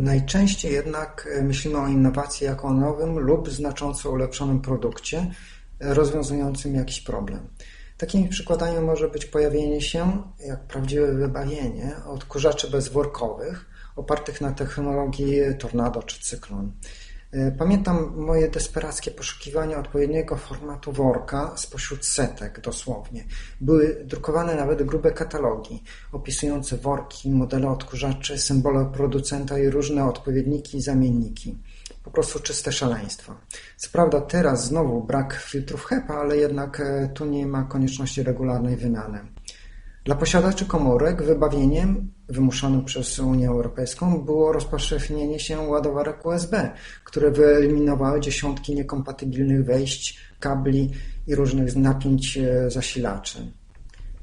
Najczęściej jednak e, myślimy o innowacji jako o nowym lub znacząco ulepszonym produkcie e, rozwiązującym jakiś problem. Takimi przykładami może być pojawienie się, jak prawdziwe wybawienie, odkurzaczy bezworkowych opartych na technologii Tornado czy Cyklon. E, pamiętam moje desperackie poszukiwania odpowiedniego formatu worka spośród setek dosłownie. Były drukowane nawet grube katalogi opisujące worki, modele odkurzaczy, symbole producenta i różne odpowiedniki i zamienniki. Po prostu czyste szaleństwo. Co prawda teraz znowu brak filtrów HEPA, ale jednak e, tu nie ma konieczności regularnej wymiany. Dla posiadaczy komórek wybawieniem wymuszonym przez Unię Europejską było rozpowszechnienie się ładowarek USB, które wyeliminowały dziesiątki niekompatybilnych wejść, kabli i różnych napięć e, zasilaczy.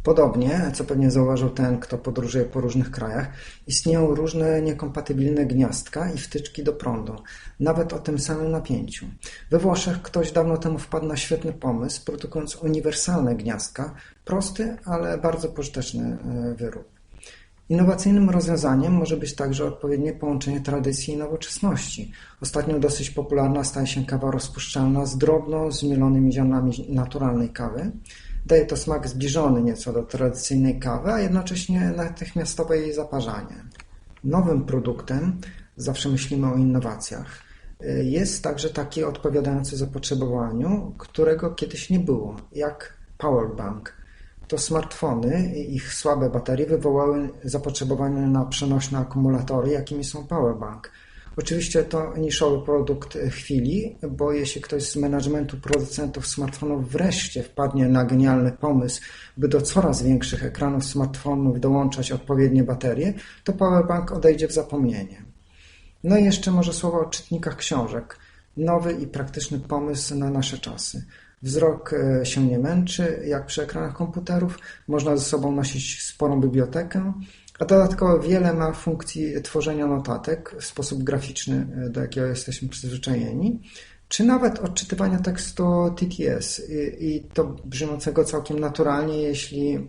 Podobnie, co pewnie zauważył ten, kto podróżuje po różnych krajach, istnieją różne niekompatybilne gniazdka i wtyczki do prądu, nawet o tym samym napięciu. We Włoszech ktoś dawno temu wpadł na świetny pomysł, produkując uniwersalne gniazdka, prosty, ale bardzo pożyteczny e, wyrób. Innowacyjnym rozwiązaniem może być także odpowiednie połączenie tradycji i nowoczesności. Ostatnio dosyć popularna staje się kawa rozpuszczalna z drobno zmielonymi ziarnami naturalnej kawy. Daje to smak zbliżony nieco do tradycyjnej kawy, a jednocześnie natychmiastowe jej zaparzanie. Nowym produktem, zawsze myślimy o innowacjach, jest także taki odpowiadający zapotrzebowaniu, którego kiedyś nie było, jak powerbank to smartfony i ich słabe baterie wywołały zapotrzebowanie na przenośne akumulatory, jakimi są powerbank. Oczywiście to niszowy produkt chwili, bo jeśli ktoś z managementu producentów smartfonów wreszcie wpadnie na genialny pomysł, by do coraz większych ekranów smartfonów dołączać odpowiednie baterie, to powerbank odejdzie w zapomnienie. No i jeszcze może słowo o czytnikach książek. Nowy i praktyczny pomysł na nasze czasy. Wzrok e, się nie męczy, jak przy ekranach komputerów. Można ze sobą nosić sporą bibliotekę, a dodatkowo wiele ma funkcji tworzenia notatek w sposób graficzny, e, do jakiego jesteśmy przyzwyczajeni, czy nawet odczytywania tekstu TTS i, i to brzmiącego całkiem naturalnie, jeśli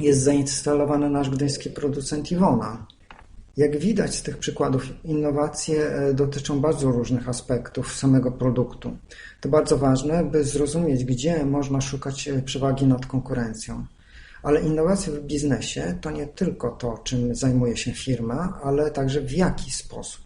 jest zainstalowany nasz gdyński producent Iwona. Jak widać z tych przykładów, innowacje e, dotyczą bardzo różnych aspektów samego produktu. To bardzo ważne, by zrozumieć, gdzie można szukać e, przewagi nad konkurencją. Ale innowacje w biznesie to nie tylko to, czym zajmuje się firma, ale także w jaki sposób.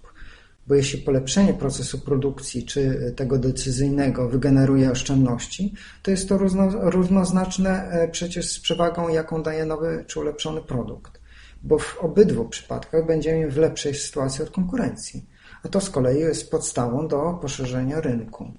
Bo jeśli polepszenie procesu produkcji czy tego decyzyjnego wygeneruje oszczędności, to jest to równoznaczne e, przecież z przewagą, jaką daje nowy czy ulepszony produkt bo w obydwu przypadkach będziemy w lepszej sytuacji od konkurencji, a to z kolei jest podstawą do poszerzenia rynku.